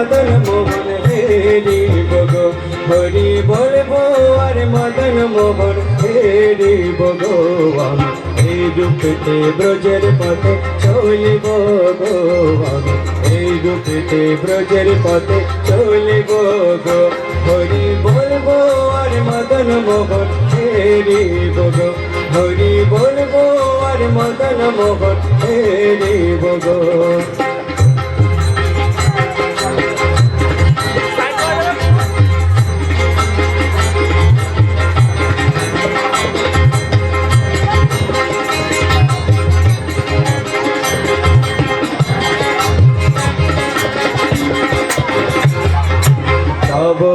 মদন মোহন হেরি বগো হরি বলব আর মদন মোহন হেরি বগো আমি এই রূপতে ব্রজের পথে চলিব গো। আমি এই রূপতে ব্রজের পথে চলিব গো। হরি বলব আর মদন মোহন হেরি বগো হরি বলব আর মদন মোহন হেরি বগো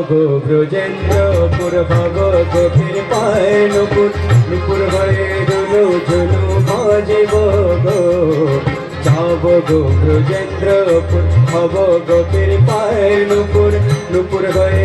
গো ব্রজেন্দ্রপুর ভব গোপীর পায় নুপুর। নুপুর ভয়ে রুনু জুলু বাজিব গো। যাব গো ব্রজেন্দ্রপুর ভব গোপীর পায় নুপুর। নুপুর ভয়ে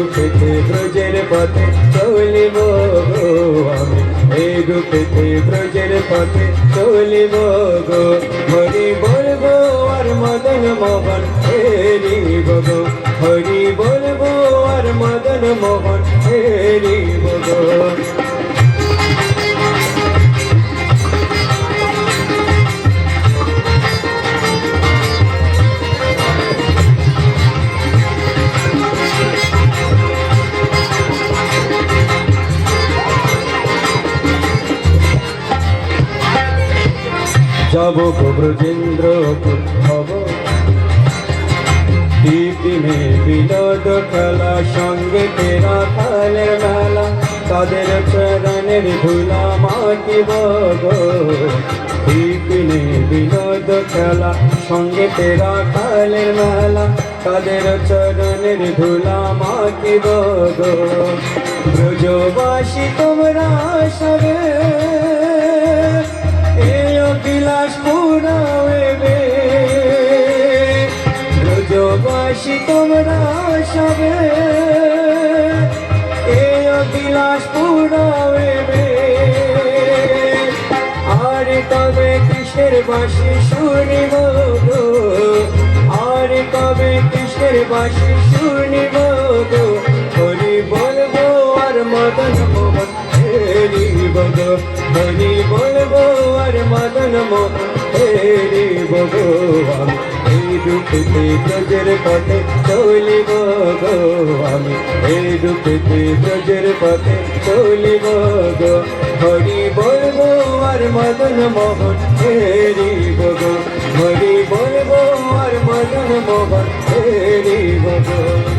রূপেতে ব্রজের পথে চলিব গো আমি। এই রূপেতে ব্রজের পথে চলিব গো। হরি বলব আর মদন মোহন হেরি গো। হরি বলব আর মদন মোহন যাব ব্রজেন্দ্র হব টিপিনে বিনোদ খেলা, সঙ্গে তেরা কালের মেলা। তাদের চরণের ধুলা মাটিব গো। টিপিনে বিনোদ খেলা, সঙ্গে তেরা কালের মেলা। তাদের চরণের ধুলা মাটিব গো। ব্রজবাসী, তোমরা সবে ব্রজবাসী তোমরা সবে। এই অভিলাষ পুরাবে আর তবে কিসের বাসি শুনিব গো? আর কবে কিসের বাসি শুনিব গো? হরি বলব আর মদন মোহন হেরি বগো হরি বলব আর মদন মোহন হেরি বগো রূপতে ব্রজের পথে চলিব গো আমি। এই রূপতে ব্রজের পথে চলিব গো। হরি বলব আর মদন মোহন হেরি গো। হরি বলব আর মদন মোহন হেরি বগো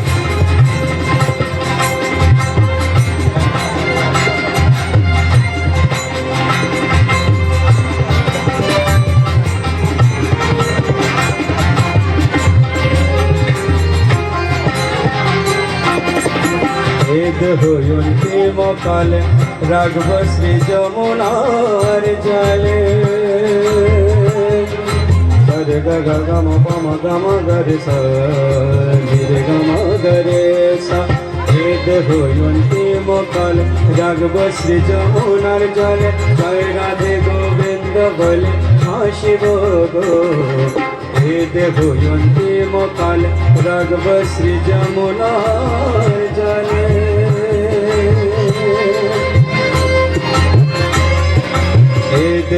ভেদ হয়ন্তি মকালে রাঘব শ্রী যমুনার জলে। সরে গ গ গ ম, প, ম, গ ম, গ, রে, স রে, গ, ম, গ, রে, সা। ভেদ হয়ন্তি মকালে রাঘব শ্রী যমুনার জলে। জয় রাধে গোবিন্দ বলে হাসিব গো। ভেদ ভয়ন্তি মকাল রাঘব শ্রী যমুনার জলে।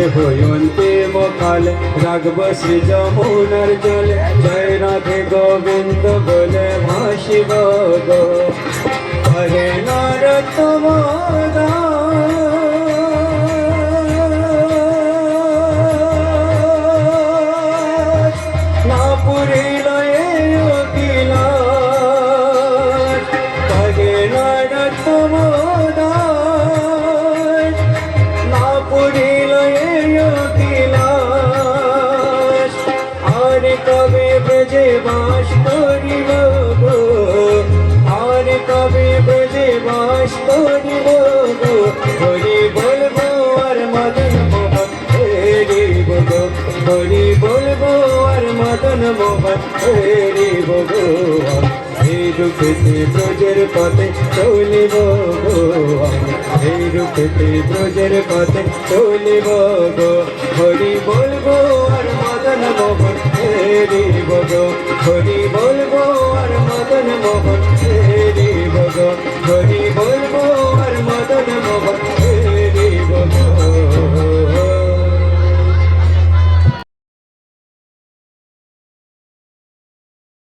ভেদ ভয়ন্তি মকাল, রাগব শ্রী যমুনার জলে। জয় রাধে গোবিন্দ বলে ভাসিব গো। হরে নরতম দাস বোঝে বাস করিব গো, আর কবে বোঝে বাস করিব গো হরি বলব আর মদন মোহন হেরি গো হরি বলব আর মদন মোহন হেরি গো। এই রূপেতে ব্রজের পথে চলিব গো। এই রূপেতে ব্রজের পথে চলিব গো। হরি বলব আর মদন মোহন হেরি গো হরি বলব আর মদন মোহন হেরি